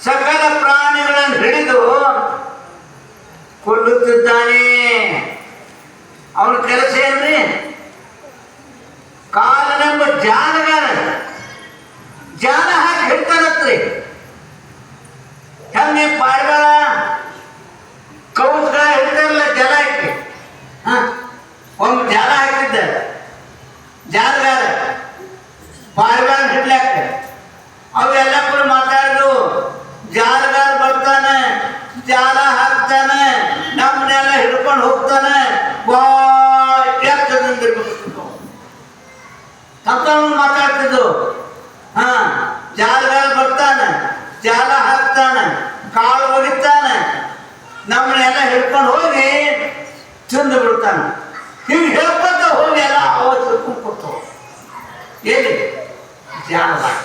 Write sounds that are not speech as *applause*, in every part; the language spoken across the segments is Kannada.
ಸಕಲ ಪ್ರಾಣಿಗಳನ್ನು ಹಿಡಿದು ಕೊಲ್ಲುತ್ತಿದ್ದಾನೆ. ಅವನ ಕೆಲಸ ಏನ್ರಿ? ಕಾಲನೆಂಬ ಜಾಲಗಾರ ಜಾಲ ಹಾಕಿ ಹಿಡ್ತಾನತ್ರಿ ಹೆಂಗೆ ಪಾಡ್ಗಳ ಕೌಸ್ಗಳ ಹಿಡ್ತಾರಲ್ಲ ಜಲ ಹಾಕಿ ಹ ಒಂದು ಜಾಲ ಹಾಕಿದ್ದ ಜಾಲಗಾರ ಪಾಡ್ಗಳ ಹಿಡ್ಲಾಕ ಅವೆಲ್ಲ ಕೂಡ ಮಾತಾಡಿದ್ರು ಜಾಲಗಾರ ಬರ್ತಾನೆ ಜಾಲ ಹಾಕ್ತಾನೆ ನಮ್ಮನ್ನೆಲ್ಲ ಹಿಡ್ಕೊಂಡು ಹೋಗ್ತಾನೆ. ತಪ್ಪವನ್ನು ಮಾತಾಡ್ತಿದ್ದು ಹಾ ಜಾಲಗಾರ ಬರ್ತಾನೆ. ಜಾಲ ಹಾಕ್ತಾನೆ. ಕಾಳು ಒಗಿತಾನೆ ನಮ್ಮನ್ನೆಲ್ಲ ಹಿಡ್ಕೊಂಡು ಹೋಗಿ ತಿಂದು ಬಿಡ್ತಾನೆ. ಹಿಂಗೆ ಹೇಳ್ಕೊತ ಹೋಗಿ ಎಲ್ಲ ಅವತ್ತು ಕೂತ್ಕೊಡ್ತಾವ ಎಲ್ಲಿ? ಜಾಲದಾಗ.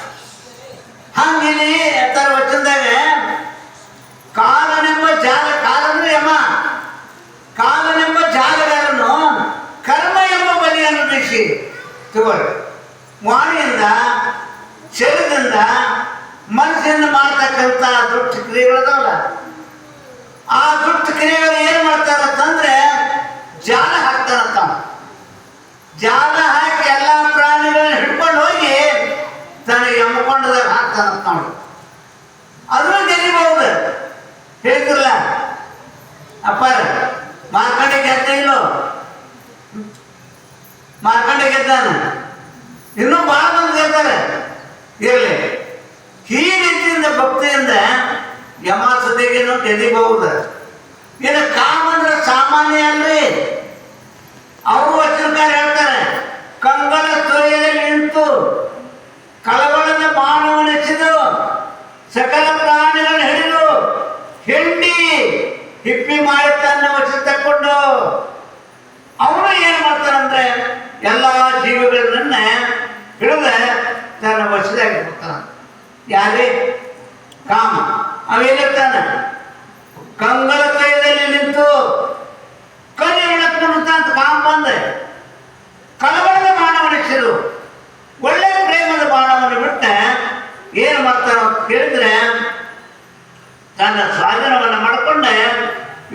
ಹಂಗಿಲ್ಲಿ ಎತ್ತರ ವಚನದಾಗ ಕಾಲನೆಂಬ ಜಾಲ ಕಾಲಂದ್ರೆ ಯಮ ಕಾಲನೆಂಬ ಜಾಲಗಾರನು ಕರ್ಮ ಎಂಬ ಬಲಿಯನ್ನು ಬಿಡಿಸಿ ತಗೊಳ್ಳಿ. ವಾಣಿಯಿಂದ, ಶರೀರದಿಂದ ಮನಸ್ಸಿಂದ ಮಾಡ್ತಕ್ಕಂಥ ದುಷ್ಟ ಕ್ರಿಯೆಗಳದವಲ್ಲ ಆ ದುಷ್ಟ ಕ್ರಿಯೆಗಳು ಏನು ಮಾಡ್ತಾರಂತಂದ್ರೆ ಜಾಲ ಹಾಕ್ತಾರಂತ. ಜಾಲ ಹಾಕಿ ಎಲ್ಲ ಪ್ರಾಣಿಗಳನ್ನ ಹಿಡ್ಕೊಂಡು ಹೋಗಿ ತನಗೆ ಎಮ್ಕೊಂಡದಾಗ ಹಾಕ್ತಾನಂತ ನೋಡಿ. ಅದನ್ನು ಗೆಲ್ಲಿಬಹುದು ಹೇಳ್ತಿರಲ್ಲ? ಅಪ್ಪಾರ ಮಾರ್ಕಂಡೆ ಗೆದ್ದ ಇಲ್ಲೋ? ಮಾರ್ಕಂಡೆ ಗೆದ್ದಾನ. ಇನ್ನೂ ಬಹಳ ಮಂದಿ ಗೆದ್ದಾರೆ? ಇರಲಿ. ಈ ರೀತಿಯಿಂದ ಭಕ್ತಿಯಿಂದ ಯಮಾಸತೆಗೇನು ಗೆದಿಬಹುದು ಇನ್ನು ಕಾಮಂದ್ರ ಸಾಮಾನ್ಯ ಅಲ್ರಿ. ಅವರು ವಚನಕಾರ ಹೇಳ್ತಾರೆ ಕಂಗಲ ತೊರೆಯಲ್ಲಿ ನಿಂತು ಕಳವಳದ ಬಾಣವನೆಸಿದು ಸಕಲ ಪ್ರಾಣಿಗಳನ್ನು ಹಿಡಿದು, ಹಿಂಡಿ ಹಿಪ್ಪಿ ಮಾಡಿ ವಚನ ತಕ್ಕೊಂಡು ಅವನು ಏನ್ ಮಾಡ್ತಾನಂದ್ರೆ ಎಲ್ಲಾ ಜೀವಿಗಳನ್ನ ಹಿಡಿದ ತನ್ನ ವಶದಾಗ ಇಟ್ಬಿಡ್ತಾನ ಯಾರೇ ಕಾಮ. ಅವೇನಿರ್ತಾನೆ ಕಂಗಳ ಕೈಯಲ್ಲಿ ನಿಂತು ಕಲಿ ಹಿಡಕೊಂಡು ಅಂತ ಕಾಮ ಬಂದೆ. ಕಳವಳದ ಬಾಣವನಿಸಿರು ಒಳ್ಳೆ ಪ್ರೇಮದ ಮಾನವನ ಬಿಟ್ಟ ಏನು ಮಾಡ್ತಾರ ಅಂತ ಕೇಳಿದ್ರೆ ತನ್ನ ಸ್ವಾಧೀನವನ್ನು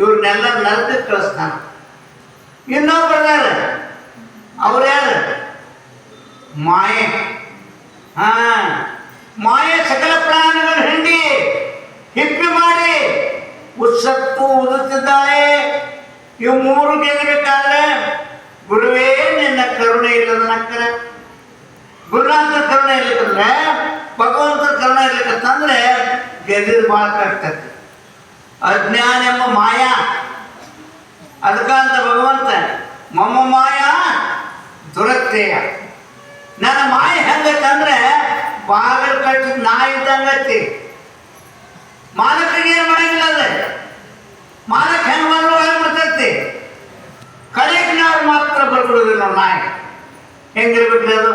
ಇವ್ರನ್ನೆಲ್ಲ ನರಕಕ್ಕೆ ಕಳಿಸ್ತಾನ. ಇನ್ನೊಬ್ಬರಿದ್ದಾರೆ ಅವ್ರು ಯಾರು? ಮಾಯೆ. ಹಾ. ಮಾಯೆ ಸಕಲ ಪ್ರಾಣಿಗಳು ಹಿಂಡಿ. ಹಿಪ್ಪಿ ಮಾಡಿ ಉತ್ಸತ್ತು ಉದುತ್ತಿದ್ದಾಳೆ ಇವು ಮೂರು ಗೆಲ್ಲಬೇಕಾದ್ರೆ ಗುರುವೇ ನಿನ್ನ ಕರುಣೆ ಇಲ್ಲದ ನಕ್ಕರೆ ಗುರುನಾಥ ಕರುಣೆ ಇರ್ಲಿಕ್ಕಂದ್ರೆ ಭಗವಂತ ಕರುಣೆ ಇರ್ಲಿಕ್ಕಂತಂದ್ರೆ ಗೆದ್ದಿದ್ದು ಭಾಳ ಕಷ್ಟ. ಅಜ್ಞಾನ ಎಂಬ ಮಾಯಾ. ಅದಕ್ಕಂತ ಭಗವಂತ ಮಮ್ಮ ಮಾಯಾ ದುರತ್ಯ ನನ್ನ ಮಾಯ ಹೆಂಗತ್ತಂದ್ರೆ ಬಾಗಿಲು ಕಟ್ಟಿದ ನಾಯಿ ಇದ್ದಂಗೈತಿ ಮಾಲಕರಿಗೆ ಏನು ಮಾಡಂಗಿಲ್ಲ ಅದ? ಮಾಲಕ ಹೆಂಗ್ ಬಂದ್ರು ಒಳಗೆ ಬರ್ತೈತಿ? ನಾವು ಮಾತ್ರ ಬರ್ಬಿಡೋದಿಲ್ಲ ನಾಯಿ ಹೆಂಗಿರ್ಬೇಕ್ರಿ ಅದು?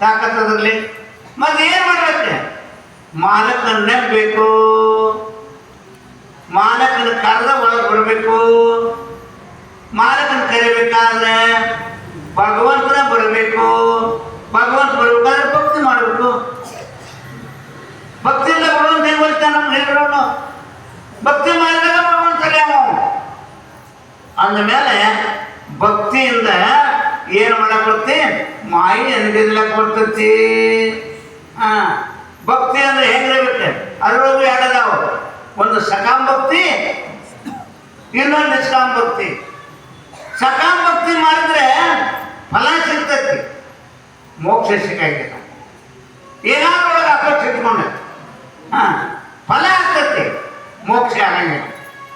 ತಾಕತ್ತದ್ರಲ್ಲಿ ಮತ್ತೆ ಏನು ಮಾಡ್ಬೇಕು? ಮಾಲಕನ ನೆಬ್ಬಬೇಕು ಮಾಲಕನ ಕರೆದ ಒಳಗೆ ಬರಬೇಕು. ಮಾಲಕನ ಕರಿಬೇಕಾದ್ರೆ ಭಗವಂತನ ಬರಬೇಕು. ಭಗವಂತ ಬರಬೇಕಾದ್ರೆ ಭಕ್ತಿ ಮಾಡಬೇಕು. ಭಕ್ತಿಯಿಂದ ಭಗವಂತ ಹೆಂಗ್ ಬರ್ತಾನೆ ನಮ್ಗೆ ಹೇಳಿರೋನು ಭಕ್ತಿ ಮಾಡಿದಾಗ ಭಗವಂತ ಅಂದಮೇಲೆ ಭಕ್ತಿಯಿಂದ ಏನು ಮಾಡಕ್ ಬರ್ತಿ? ಮಾಯಿ ಅನ್ಗೆದ್ಲಕ್ ಬರ್ತೈತಿ. ಹಾ, ಭಕ್ತಿ ಅಂದ್ರೆ ಹೆಂಗಿರ್ಬೇಕು? ಅದ್ರೊಳಗು ಎರಡದಾವ. ಒಂದು ಸಕಾಂ ಭಕ್ತಿ, ಇನ್ನೊಂದು ನಿಷ್ಕಾಂ ಭಕ್ತಿ. ಸಕಾಂ ಭಕ್ತಿ ಮಾಡಿದ್ರೆ ಫಲ ಸಿಗ್ತೈತಿ. ಮೋಕ್ಷ ಸಿಗಂಗಿಲ್ಲ ಏನಾದ್ರೂ ಒಳಗೆ ಅಪೇಕ್ಷೆ ಇಟ್ಕೊಂಡೆ. ಫಲ ಆಗ್ತೈತಿ. ಮೋಕ್ಷ ಆಗಂಗಿಲ್ಲ.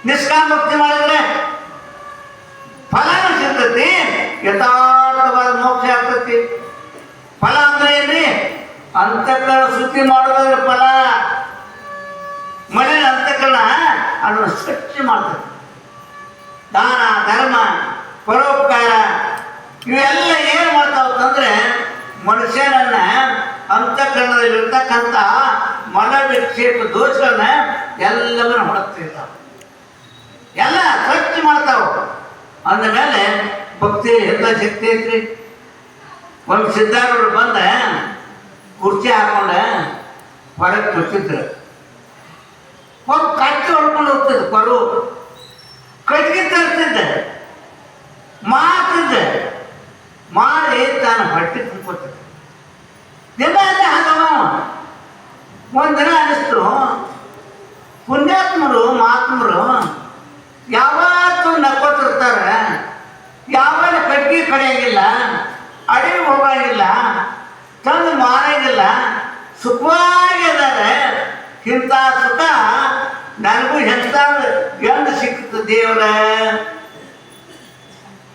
ನಿಷ್ಕಾಮ ಭಕ್ತಿ ಮಾಡಿದ್ರೆ ಫಲನೂ ಸಿಗ್ತೈತಿ. ಯಥಾರ್ಥವಾದ ಮೋಕ್ಷ ಆಗ್ತೈತಿ. ಫಲ ಅಂದ್ರೆ ಏನ್ರಿ? ಅಂತಃಕರಣ ಶುದ್ಧಿ ಮಾಡೋದಾದ್ರೆ ಫಲ. ಮನೆ ಅಂತಃಕರಣ ಅದನ್ನು ಸ್ವಚ್ಛ ಮಾಡ್ತದೆ ದಾನ, ಧರ್ಮ, ಪರೋಪಕಾರ, ಇವೆಲ್ಲ ಏನು ಮಾಡ್ತಾವಂತಂದ್ರೆ ಮನುಷ್ಯನನ್ನ ಅಂತಃಕರಣದಲ್ಲಿರ್ತಕ್ಕಂಥ ಮನ ವಿಕ್ಷೇಪ ದೋಷಗಳನ್ನ ಎಲ್ಲವನ್ನ ಹೊಡತಿರ್ತಾವ ಎಲ್ಲ ಸ್ವಚ್ಛ ಮಾಡ್ತಾವ. ಅಂದಮೇಲೆ ಭಕ್ತಿ ಎಲ್ಲ ಶಕ್ತಿ ಐತ್ರಿ? ಒಂದು ಸಿದ್ಧಾರೂಢರು ಬಂದ, ಕುರ್ಚಿ ಹಾಕೊಂಡ ಹೊರಗೆ ಕೂತಿದ್ರು ಹೋಗ್ತಿದ್ದ ಕೊರು. ಕಟ್ಟಿಗೆ ತರ್ತಿದ್ದೆ ಮಾತಿದ್ದೆ ಮಾಡಿ ತಾನು ಹೊಟ್ಟೆ ತುಂಬ್ಕೊತಿದ್ದ ದಿನ ಅದೇ ಹಾಗವ ಒಂದಿನ ಅನಿಸ್ತು. ಪುಣ್ಯಾತ್ಮರು ಮಾತ್ಮರು ಯಾವತ್ತೂ ನಕ್ಕೋತಿರ್ತಾರೆ ಯಾವಾಗ ಕಟ್ಟಿಗೆ ಕಡೆಯಾಗಿಲ್ಲ ಅಡಿ ಹೋಗಾಗಿಲ್ಲ, ತಂದು ಮಾರಾಗಿಲ್ಲ, ಸುಖವಾಗಿ ಅದಾರೆ ಇಂಥ ಸುಖ ನನಗೂ ಎಂತ ಎಂದು ಸಿಕ್ತು ದೇವರ.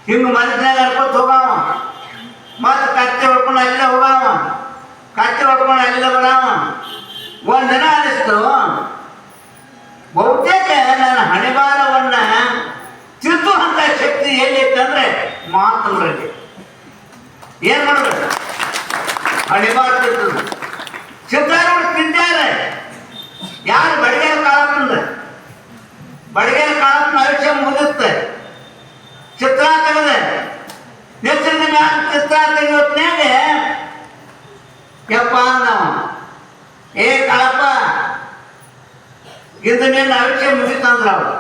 ಹಿಂಗೆ ಮನಸ್ಸಿನಾಗ ಅನ್ಕೊತ ಹೋಗಾವ ಮತ್ತೆ ಕತ್ತೆ ಹೊಡ್ಕೊಂಡು ಅಲ್ಲೇ ಹೋಗಾವ ಕತ್ತೆ ಹೊಡ್ಕೊಂಡು ಅಲ್ಲೇ ಬರಾವ ದಿನ ಅನಿಸ್ತು. ಬಹುತೇಕ ನನ್ನ ಹಣೆಬಾರವನ್ನ ತಿದ್ದುವಂತ ಶಕ್ತಿ ಎಲ್ಲಿತ್ತಂದ್ರೆ ಮಾತುಗಳಲ್ಲಿ. ಏನ್ ಮಾಡ್ಬೇಕು ಹಣೆಬಾರ ತಿರ್ತದ ಸಿದ್ಧಾರೂಢ ತಿಂತಾರೆ. ಯಾರು ಬಡಿಗೆರ ಬಡಿಗೆರ ಕಾಲಕ್ಕೆ ಆಯುಷ್ಯ ಮುಗಿದುತ್ತೆ. ಚಿತ್ರ ತೆಗೆದೆ ನೆಚ್ಚಿನ ಮ್ಯಾಲ ಚಿತ್ರ ತೆಗೆಯೋತ್ನ್ಯಾಗ ಯಪ್ಪ ನಾವು ಏ ಕಾಳಪ್ಪ, ಇದು ನಿನ್ನ ಆಯುಷ್ಯ ಮುಗಿತಂದ್ರ ಅವ್ರು.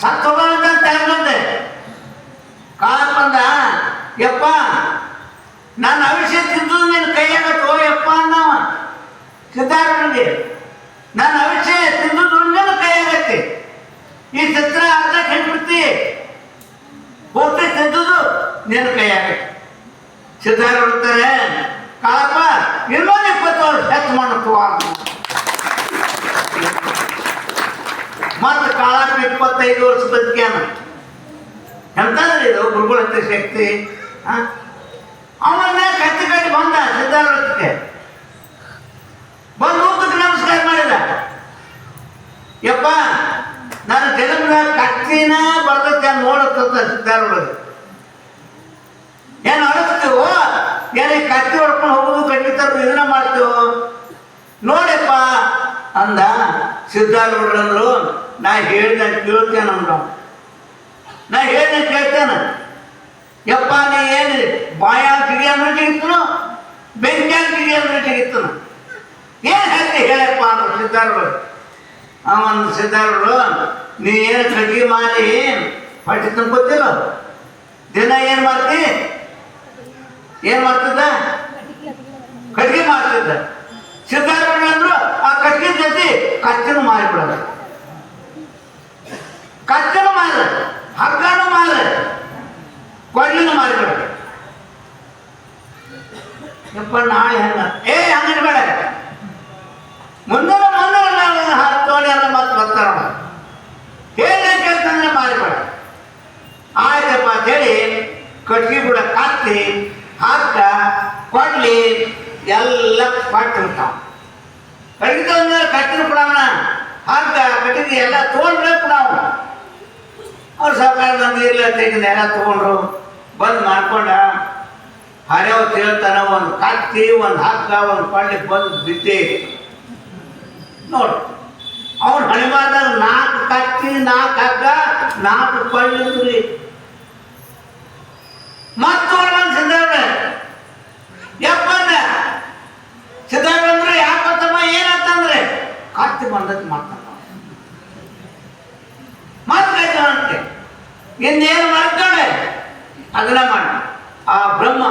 ಸತ್ತು ಹೋಗೋದಂತ ತೆಗೆದಂತೆ ಕಾಳಪ್ಪಂದ ಯಪ್ಪ, ನನ್ನ ಆಯುಷ್ಯ ತಿಂದು ನಿನ್ನ ಕೈಯಾಗ ತೋ ಯಪ್ಪ ಅನ್ನ ಸಿದ್ಧಾರ್ಥ ನನ್ನ ಆಯುಷ್ಯ ತಿಂದು ನಿನ್ನ ಕೈಯಾಗತ್ತೆ ಈ ಚಿತ್ರ ಅರ್ಧ ಬಿಡ್ತಿ ಪೂರ್ತಿ ತಿಂದುದು ನಿನ್ನ ಕೈಯಾಗ ಸಿದ್ಧಾರ ಹೇಳ್ತಾರೆ ಕಾಳಪ್ಪ ಇನ್ನೊಂದು ಇಪ್ಪತ್ತು ವರ್ಷ ಹೆಚ್ಚು ಮಾಡುತ್ತವ ಮತ್ತು ಕಾಳಪ್ಪ ಇಪ್ಪತ್ತೈದು ವರ್ಷ ಬದುಕ್ಯಾನ. ಎಂತಂದ್ರೆ ಇದು? ಗುರುಗಳ ಶಕ್ತಿ ಅವನ್ನ ಕತ್ತಿ ಕಟ್ಟಿ ಬಂದ ಸಿದ್ಧಾರ್ಥಕ್ಕೆ ಬಂದು ಊಟಕ್ಕೆ ನಮಸ್ಕಾರ ಮಾಡಿದ. ಯಪ್ಪ ಜನ್ಮದ ಕತ್ತಿನ ಬರ್ತೈತೆ ನೋಡತ್ತ ಸಿದ್ಧಾರೊಳಗೆ ಏನು ಅಳಿಸ್ತೀವೋ ಏನು ಕತ್ತಿ ಹೊಡ್ಕೊಂಡು ಹೋಗುದು ತರೋದು ಇದನ್ನ ಮಾಡ್ತೀವೋ? ನೋಡಪ್ಪ ಅಂದ ಸಿದ್ಧಾರೂಢರಂದ್ರು, ನಾ ಹೇಳ್ದ ಕೇಳ್ತೇನೆ ಅಂದ್ರು. ನಾ ಹೇಳ್ದೆ ಕೇಳ್ತೇನೆ. ಯಪ್ಪ, ನೀ ಏನು ಬಾಯ ಕಿಡಿಯನ್ನು ಜಿಗಿತ್ತನು ಬೆಂಕಿಯ ಕಿಡಿಯನ್ನು ಜಿಗಿತ್ತನು ಏನು ಹೇಳ್ತಿ ಹೇಳಪ್ಪ ಅಂದ್ರು ಸಿದ್ಧಾರೂಢರು. ಅವನ್ ಸಿದ್ಧಾರೂಢರು ನೀ ಏನು ಕಟ್ಟಿಗೆ ಮಾರಿ ಪಟ್ಟಿ ತುಂಬ್ಕೊತಿಲ್ಲ ದಿನ ಏನು ಮಾಡ್ತಿ? ಏನು ಮಾಡ್ತಿದ್ದ? ಕಟ್ಟಿಗೆ ಮಾಡ್ತಿದ್ದ. ಸಿದ್ಧಾರೂಢ ಅಂದ್ರು, ಆ ಕಟ್ಟಿಗೆ ಜೊತೆ ಕತ್ತಿನ ಮಾಡಿಬಿಡ ಕತ್ತಿನ ಮಾರ ಹಗ್ಗನ ಮಾರ ಕೊಡ್ಲಿನ ಮಾರಿಬಿಡ ಯಪ್ಪ ನಾಳೆ ಹಂಗ? ಏ ನಾವು ಹತ್ತೋಣಿ ಬರ್ತಾರ ಹೇಳಿ ಕೇಳ್ತಂದ್ರೆ ಮಾರಿಬೇಡ ಆಯ್ತಪ್ಪ ಅಂತೇಳಿ ಕಟ್ಗೆ ಬಿಡ ಕತ್ತಿ ಹಾಕ ಕೊಡ್ಲಿ, ಎಲ್ಲ ಪಟ್ಟಿರ್ತಾವ ಕಟ್ಗಿ ತಂದ್ರೆ ಕಟ್ಟಿನ ಬಿಡವನ ಹಗ್ಗ ಕಟ್ಟಿಗೆ ಎಲ್ಲ ತೊಗೊಂಡ್ರೆ ಕೊಡವ ಅವ್ರು ಸರ್ಕಾರದಂದು ಇಲ್ಲ ತೆಗೆದ ಎಲ್ಲ ತೊಗೊಂಡ್ರು. ಬಂದು ಮಾಡ್ಕೊಂಡ ಹರಿಯವ್ ಹೇಳ್ತಾನ ಒಂದು ಕತ್ತಿ ಒಂದು ಹಗ್ಗ ಒಂದು ಕೊಳ್ಳಿ ಬಂದು ಬಿದ್ದೆ. ನೋಡು. ಅವ್ನು ಮಾಡಿದಾಗ ನಾಲ್ಕು ಕತ್ತಿ, ನಾಲ್ಕು ಹಗ್ಗ, ನಾಲ್ಕು ಕೊಳ್ಳಿ ಇದ್ರಿ ಮತ್ತೊಂದು ಸಿದ್ಧಾರ್ಥ ಯಪ್ಪಂದ ಸಿದ್ಧಾರ್ಥ ಅಂದ್ರೆ ಯಾಕತ್ತಮ್ಮ ಏನಂತಂದ್ರೆ ಕತ್ತಿ ಬಂದದ್ದು ಮಾತಾಡ ಮತ್ತೆ ಇನ್ನೇನು ಮಾಡ್ತಾಳೆ? ಅದನ್ನ ಮಾಡ. ಆ ಬ್ರಹ್ಮ,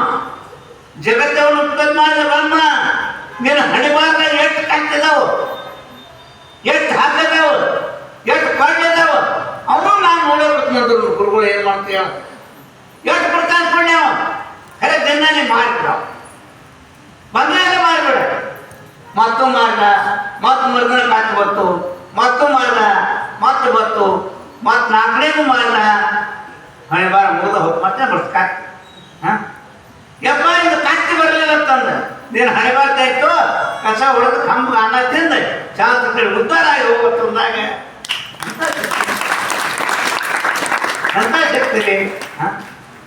ಜಗತ್ತವನ್ನು ಉತ್ಪತ್ತಿ ಮಾಡಿದ ಬ್ರಹ್ಮ ನೀನು ಹಣಿಬಾರ್ದಾಗ ಎಷ್ಟು ಕತ್ತಿದಾವು? ಎಷ್ಟು ಹಾಕದಾವು ಎಷ್ಟು ಕೊಳ್ಳಿದಾವು ಅವನು ನಾನು ನೋಡೋದು ಗುರುಗಳು, ಏನು ಮಾಡ್ತೀಯ? ಎಷ್ಟು ಕೊಡ್ತಾನೆ ಪುಣ್ಯ? ಖರೆ ದಿನ ಮಾಡಿಬಿಡ ಬಂದಾಗ ಮಾಡಿಬಿಡ ಮತ್ತು ಮಾಡ್ದ ಮತ್ತು ಮರುದಿನ ಕಾತು ಬತ್ತು ಮತ್ತು ಮಾಡ್ದ ಮತ್ತು ಬತ್ತು ಮತ್ತು ನಾಲ್ಕನೇದು ಮಾಡ್ದ ಹಣೆ ಬಾರ ಮುಗಿದ ಹೋಗಿ ಮತ್ತೆ ಬರ್ತಾ ಹಾಂ? ಯಪ್ಪ, ಇದು ಕತ್ತಿ ಬರಲಿಲ್ಲ ಅಂತಂದ ನೀನು ಬಾರ್ತಾ ಇತ್ತು ಕಸ ಹೊಡೆದು ಕಂಬ ಅನ್ನ ತಿಂದ. ಉದ್ದಾರ ಉದ್ಧಾರ ಆಗಿ ಹೋಗುತ್ತಂದಾಗ ಅಂತ ಶಕ್ತಿ?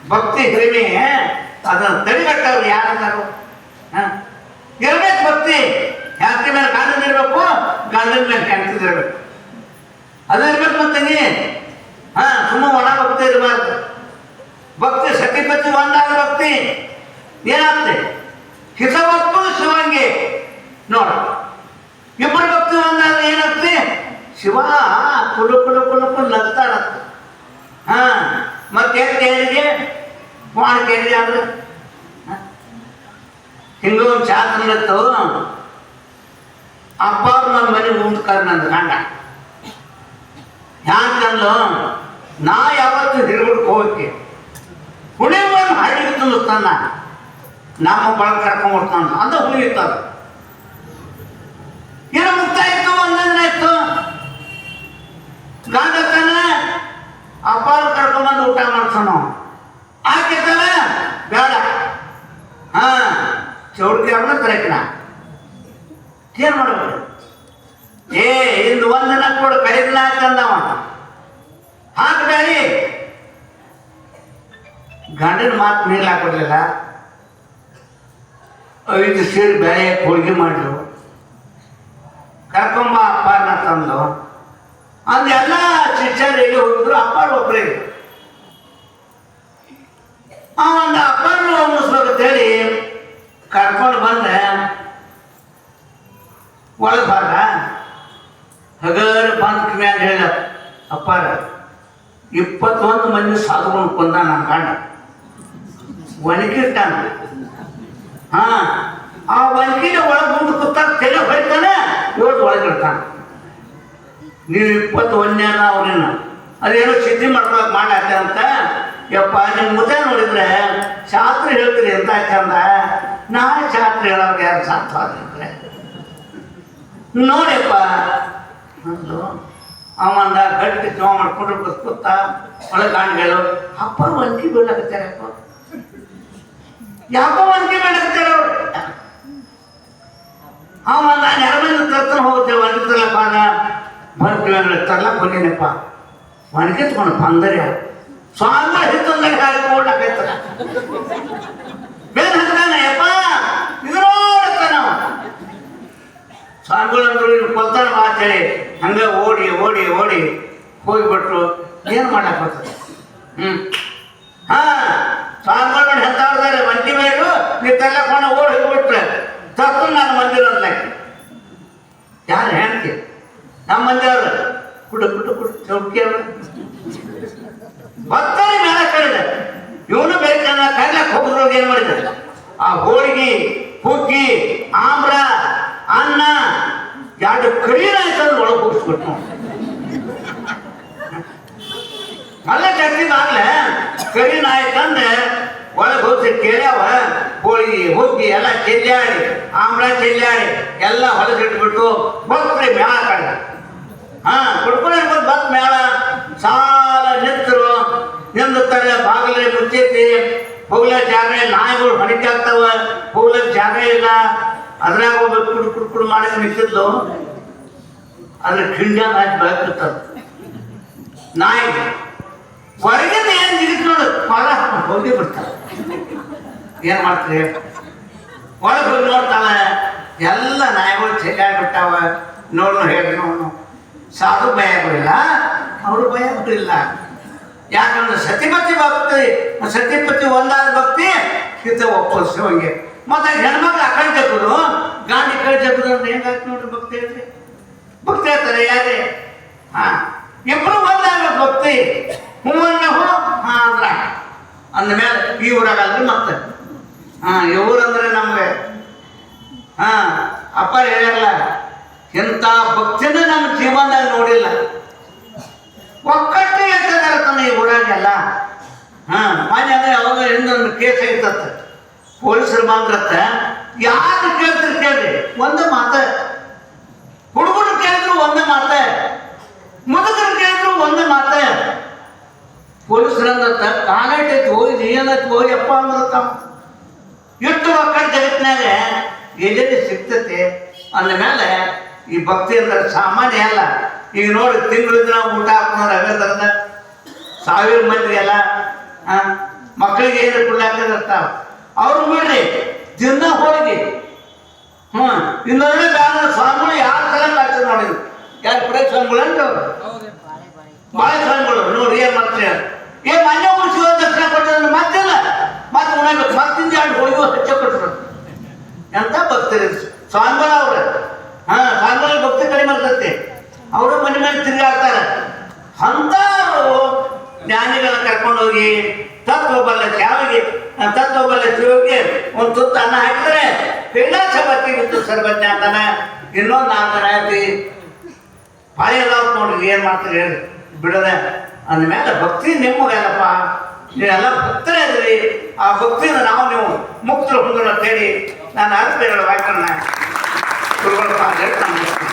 ಭಕ್ತಿ ಹಿರಿಮೆ ಅದನ್ನು ತಡೆಗಟ್ಟವ್ರು ಯಾರಂತಾರು ಹಾಂ? ಇರ್ಬೇಕು ಭಕ್ತಿ. ಯಾಕೆ ಮೇಲೆ ಗಂಡನ ಇರಬೇಕು ಗಂಡನ ಮೇಲೆ ಕಾಣ್ತಿದ್ದಿರಬೇಕು ಅದು ಇರ್ಬೇಕು ಮತ್ತೆ ಹಾ? ಸುಮ್ಮ ಒಣ ಭಕ್ತಿ ಇರಬಾರ್ದು. ಭಕ್ತಿ ಸತಿಪತಿ ಒಂದಾದ ಭಕ್ತಿ. ಏನಾಗ್ತದೆ? ಹಿತ ಭಕ್ತು ಶಿವಂಗೆ. ನೋಡ. ಇಬ್ಬರು ಭಕ್ತಿ ಒಂದಾದ್ರೆ ಏನಾಗ್ತದೆ? ಶಿವ ಕುಲು ಕುಲು ಕುಲು ಕುಲು ನಗ್ತಾರ. ಹಾ, ಮತ್ತೆ ಕೇಳಿಗೆ ಬಾಣ ಕೇಳಿದೆ ಅಂದ್ರೆ ಹಿಂಗ ಒಂದು ತಂದಿತ್ತು ಅಪ್ಪ ಅವ್ರು ನಮ್ಮ ಮನೆ ಮುಂದೆ ಕರ್ ನಂದು ಗಂಡ. ಯಾಕಂದ್ಲು ನಾ ಯಾವತ್ತು ಹೋಗಿ ಹುಳಿ ಒಂದು ಹಳ್ಳಿಗೆ ತುಂಬಿಸ್ತಾನ ನಮ್ಮ ಬಳಗ ಕರ್ಕೊಂಡು ಬರ್ತಾನ ಅಂತ. ಹುಳಿ ಇರ್ತದ ಏನೋ ಮುಕ್ತಾಯ ಇತ್ತು ಒಂದೊಂದಿನ ಇತ್ತು ಗಂಡ ತಾನ ಕರ್ಕೊಂಡ್ಬಂದು ಊಟ ಮಾಡ್ತಾನ. ಆಕೆತ್ತಲ್ಲ ಬೇಡ. ಹಾ ಚೌಡ್ಕಿ ಅವ್ರನ್ನ ತರಕಿನ ಏನ್ ಮಾಡ್ಬೇಕು ಏ, ಇಂದು ಒಂದಿನ ಕೊಡು ಕಡಿದಿನ ಅಂದವ. ಹಾಕ್ಬೇಡಿ. ಗಂಡನ ಮಾತು ನೀರ್ಲು ಹಾಕೊಡ್ಲಿಲ್ಲ ಐದು ಸೇರಿ ಬೇಳೆ ಹೋಳಿಗೆ ಮಾಡಿದ್ರು. ಕರ್ಕೊಂಬ ಅಪ್ಪಾರನ್ನ ತಂದು ಅಂದ್ ಎಲ್ಲ ಶಿಷ್ಯರು ಎಲ್ಲಿ ಹೋಗಿದ್ರು, ಅಪ್ಪಾರು ಒಬ್ಬರೇ ಆ ಒಂದು ಉಣಿಸ್ಬೇಕಂತ ಹೇಳಿ ಕರ್ಕೊಂಡು ಬಂದೆ. ಒಳಗೆ ಬಾರ ಹಗರ್ ಬಂದ್ ಅಂತ ಹೇಳ ಅಪ್ಪಾರ, ಇಪ್ಪತ್ತೊಂದು ಮಂದಿ ಸಾಧುಕೊಂಡು ಕೊಂದ ನನ್ನ ಗಂಡ. ಒಣಗಿರ್ತಾನ ಹಾ, ಆ ಒಣಗಿನ ಒಳಗೆ ಮುಂದೆ ಕೂತಾಗ ತೆಲೆ ಹೊಡಿತಾನೆ ಇವತ್ತು ಒಳಗಿರ್ತಾನ ನೀವು ಇಪ್ಪತ್ತು ಒಂದೇನ ಅವ್ರನ್ನ. ಅದೇನೋ ಸಿದ್ಧಿ ಮಾಡ್ಕೊಳಕ್ ಮಾಡಾಕ ಅಂತ? ಯಪ್ಪ ನಿಮ್ಮ ಮುದ್ದೆ ನೋಡಿದ್ರೆ ಶಾಸ್ತ್ರ ಹೇಳ್ತೀರಿ ಎಂತ ಚಂದ ನಾಳೆ ಶಾಸ್ತ್ರ ಹೇಳೋಕೆ ಯಾರು ಸಾಧ್ಯ ಆಗಿದ್ರೆ ನೋಡಿಯಪ್ಪ ಅವಂದ ಗಟ್ಟಿ ಜೋ ಮಾಡ್ಕೊಂಡು ಕೂತ ಒಳಗೆ ಗಾಂಡ್ಗಳು ಅಪ್ಪ ಒಂಕಿ ಬೀಳಕತ್ತಾರಪ್ಪ ಯಾಕೋ ಒಂಕಿ ಬೀಳಕತ್ತಾರ ಅವ್ರು ಅವಂದ ನೆರಮನೆ ತರ್ತಾನೆ ಹೋಗ್ತೇವೆ ಒಣಗಿದ್ರಲ್ಲಪ್ಪ ಬಂದ್ಕಿಲ್ಲ ತರ್ಲಕ್ ಬಂದಿನಪ್ಪ ಒಣಗಿತ್ಕೊಂಡು ಬಂದರೆ ಸ್ವಾಮಿ ಹಿತ್ತಂದಾಗ ಹಾಕಿ ಓಡಾಕೈತದ ಬೇರೆ ಹತ್ತಾನ ಯಪ್ಪ ಇದ್ರೋಡತ್ತಾನ ಅವ ಸ್ವಾಮಿಗಳಂದ್ರು ಇನ್ನು ಕೊಲ್ತಾನ ಮಾತೇಳಿ ಹಂಗೆ ಓಡಿ ಓಡಿ ಓಡಿ ಹೋಗಿಬಿಟ್ರು ಏನು ಮಾಡಕ್ ಬರ್ತದೆ ಹ್ಞೂ ಹಾಂ ನೋಡಿ ಹೆಂತಾಡ್ತಾರೆ ಮಂದಿ ಮೇಲು ನೀ ತಲೆ ಕೋಣ ಓಡಿ ಹೋಗ್ಬಿಟ್ರೆ ತಪ್ಪು ನಾನು ಮಂದಿರ ಅನ್ಲಕ್ಕೆ ಯಾರು ಹೇಳ್ತಿ? ನಮ್ಮ ಮಂದಿರ ಕುಡು ಕುಡು ಕುಡು, ಚೌಕಿ ಮೇಲೆ ಕಳಿದೆ ಇವನು ಬೇಕನ್ನ ಕೈಲಕ್ಕೆ ಹೋಗಿದ್ರು ಏನು ಮಾಡಿದ್ದಾರೆ ಆ ಹೋಳಿಗೆ, ಹುಗ್ಗಿ, ಆಮ್ರ, ಅನ್ನ, ಎರಡು ಕರೀರ ಆಯ್ತಂದ್ರೆ ಒಳಗೆ ಹೋಗಿಸ್ಬಿಟ್ಟು ಅಲ್ಲ ಕರಿ ನಾಯಕ ಆಯ್ತಂದ್ರೆ ಒಳಗೆ ಹೋಗಿ ಕೇಳ್ಯಾವ? ಹೋಳಿ ಹುಗ್ಗಿ ಎಲ್ಲ ಚೆಲ್ಲಾಡಿ ಆಮ್ರ ಚೆಲ್ಲಾಡಿ ಎಲ್ಲ ಹೊಲಸಿಟ್ಬಿಟ್ಟು ಬಕ್ರಿ ಮೇಳ ಕಂಡ ಹಾ, ಕುಡ್ಕೊಂಡು ಬಂದು ಬತ್ ಮೇಳ. ಸಾಲ ನಿಂತರು ನಿಂದುತ್ತಾರೆ ಬಾಗಿಲ ಮುಚ್ಚೈತಿ. ಹೋಗ್ಲ ಜಾಗ ನಾಯಿಗಳು ಹೊಡಿತಾಗ್ತಾವ ಹೋಗ್ಲಕ್ ಜಾಗ ಇಲ್ಲ. ಅದ್ರಾಗ ಒಬ್ಬ ಕುಡ್ ಕುಡ್ ಕುಡ್ ಮಾಡಿ ನಿಂತಿದ್ಲು. ಅದ್ರ ಕಿಂಡ್ಯಾಗ ನಾಯಿ ಬೆಳಕಿರ್ತದ ನಾಯಿ ಹೊರಗಿಂದ ಏನ್ ಜಿಗಿತ್ ನೋಡು ಹೊರ ಹೋಗಿ ಬಿಡ್ತಾಳೆ. *laughs* ಏನ್ ಮಾಡ್ತೀರಿ? ಒಳಗೆ ಹೋಗಿ ನೋಡ್ತಾನ ಎಲ್ಲ ನಾಯಿಗಳು ಚೆಲ್ಲಾಡ್ಬಿಟ್ಟಾವ ನೋಡ್ನು ಹೇಳಿ ನೋಡ್ನು. ಸಾಧು ಭಯ ಆಗಿಲ್ಲ ಅವರು ಭಯ ಇಲ್ಲ ಯಾಕಂದ್ರೆ ಸತಿಪತಿ ಭಕ್ತಿ, ಸತಿಪತಿ ಒಂದಾದ ಭಕ್ತಿ, ಹಿತ ಒಪ್ಪಿಸಿ ಹಂಗೆ. ಮತ್ತೆ ಹೆಣ್ಮಕ್ಳು ಆ ಕಡೆ ಗಾಂಧಿ ಕಡೆ ಜಗ್ಗುದು ಅಂದ್ರೆ ಹೆಂಗಾಗ್ತಿ ನೋಡ್ರಿ ಭಕ್ತಿ ಹೇಳ್ರಿ ಭಕ್ತಿ ಹೇಳ್ತಾರೆ ಯಾರೇ? ಹಾ. ಇಬ್ರು ಒಂದಾಗ ಭಕ್ತಿ. ಹೂವನ್ನ ಹೂ, ಹಾ ಅಂದ್ರ ಅಂದ ಮೇಲೆ ಈ ಊರಾಗಲ್ರಿ ಮತ್ತೆ ಹಾ ಇವ್ರಂದ್ರೆ ನಮ್ಗೆ ಹಾ ಅಪ್ಪ ಹೇಳ್ಯಾರಲ್ಲ ಇಂಥ ಭಕ್ತಿನ ನಮ್ಮ ಜೀವನದಾಗ ನೋಡಿಲ್ಲ ಒಕ್ಕಟ್ಟು ಎತ್ತದಾರ ತನ್ನ ಈ ಊರಾಗೆಲ್ಲ ಹಾ ಮಾನ್ಯ ಅಂದ್ರೆ ಯಾವಾಗ ಇನ್ನೊಂದು ಕೇಸ್ ಐತತ್ತ ಪೊಲೀಸರು ಬಂದ್ರತ್ತ ಯಾರು ಕೇಳ್ತಿರ್ ಕೇಳ್ರಿ ಒಂದು ಮಾತ ಹುಡುಗರು ಕೇಳಿದ್ರು ಒಂದೇ ಮಾತ ಮುದುಕರು ಕೇಳಿದ್ರು ಒಂದೇ ಮಾತ ಪೊಲೀಸರು ಅಂದತ್ತ ಕಾಲೇಟೈತಿ ಹೋಗಿ ಏನಾಯ್ತು ಹೋಗಿ ಅಪ್ಪ ಅಂದ್ರತ್ತ ಎಷ್ಟು ಮಕ್ಕಳ ಜಗತ್ತಿನಾಗ ಎಲ್ಲೆಲ್ಲಿ ಸಿಗ್ತೈತಿ ಅಂದ ಮೇಲೆ ಈ ಭಕ್ತಿ ಅಂದ್ರೆ ಸಾಮಾನ್ಯ ಅಲ್ಲ. ಈಗ ನೋಡಿ ತಿಂಗಳು ನಾವು ಊಟ ಹಾಕ್ತಾರೆ ಅವೇ ಥರದ ಸಾವಿರ ಮಂದಿ ಎಲ್ಲ ಮಕ್ಕಳಿಗೆ ಏನು ಕುಳ್ಳಾಕಿರ್ತಾವ ಅವ್ರು ಬಿಡ್ರಿ ದಿನ ಹೋಳಿಗೆ. ಹ್ಞೂ ಇನ್ನೊಂದು ಬ್ಯಾನ ಸ್ವಾಮಿಗಳು ಯಾರ ಸಲ ಕಾಡ್ತಾರೆ ನೋಡಿ ಯಾರು ಪ್ರೇ ಸ್ವಾಮಿಗಳು ಅಂತ? ಬಾಳೆ ಸ್ವಾಮಿಗಳು ನೋಡಿ ಏನ್ ಮಾಡ್ತೀರ ಏ ಮನೆ ಉಳಿಸಿ ದರ್ಶನ ಕೊಟ್ಟಿದ್ರೆ ಮತ್ತಿಲ್ಲ ಮತ್ತೆ ಉಣಬೇಕು ಮತ್ತಿಂದ ಎರಡು ಹೋಗಿ ಹೆಚ್ಚ ಕೊಟ್ಟರು. ಎಂತ ಭಕ್ತರು ಸ್ವಾಮಿಗಳ ಅವ್ರೆ. ಹಾ ಸ್ವಾಮಿಗಳ ಭಕ್ತಿ ಕಡಿಮೆ ಇರ್ತೈತಿ ಅವರು ಮನೆ ಮೇಲೆ ತಿರುಗಾಡ್ತಾರೆ ಅಂತ ಜ್ಞಾನಿಗಳ ಕರ್ಕೊಂಡೋಗಿ ಶಾವಿಗೆ ಚಾವಿಗೆ ತತ್ವಬಲ್ಲ ಶಿವಗೆ ಒಂದು ತುತ್ತು ಅನ್ನ ಹಾಕಿದ್ರೆ ಎಲ್ಲ ಚಪಾತಿ ಬಿತ್ತು ಸರ್ಬಜ್ಞ ಅಂತಾನೆ, ಇನ್ನೊಂದು ನಾಲ್ಕು ರಾತ್ರಿ ಬಾಯಿ ಎಲ್ಲ ನೋಡ್ರಿ, ಏನು ಮಾಡ್ತೀರಿ ಹೇಳಿ. ಬಿಡದೆ. ಅಂದಮೇಲೆ ಭಕ್ತಿ ನಿಮ್ಮಗಲ್ಲಪ್ಪ ನೀವೆಲ್ಲ ಭಕ್ತರೇ ಇದ್ರಿ ಆ ಭಕ್ತಿಯಿಂದ ನಾವು ನೀವು ಮುಕ್ತರು ಹೊಂದೋಣ ಅಂತ ಹೇಳಿ ನಾನು ಅರ್ಥ ಹೇಳೋ ವ್ಯಾಕರಣ ಗುರುಗಳಪ್ಪ ಅಂತ ಹೇಳಿ ನಾನು ಮುಗಿಸ್ತೀನಿ.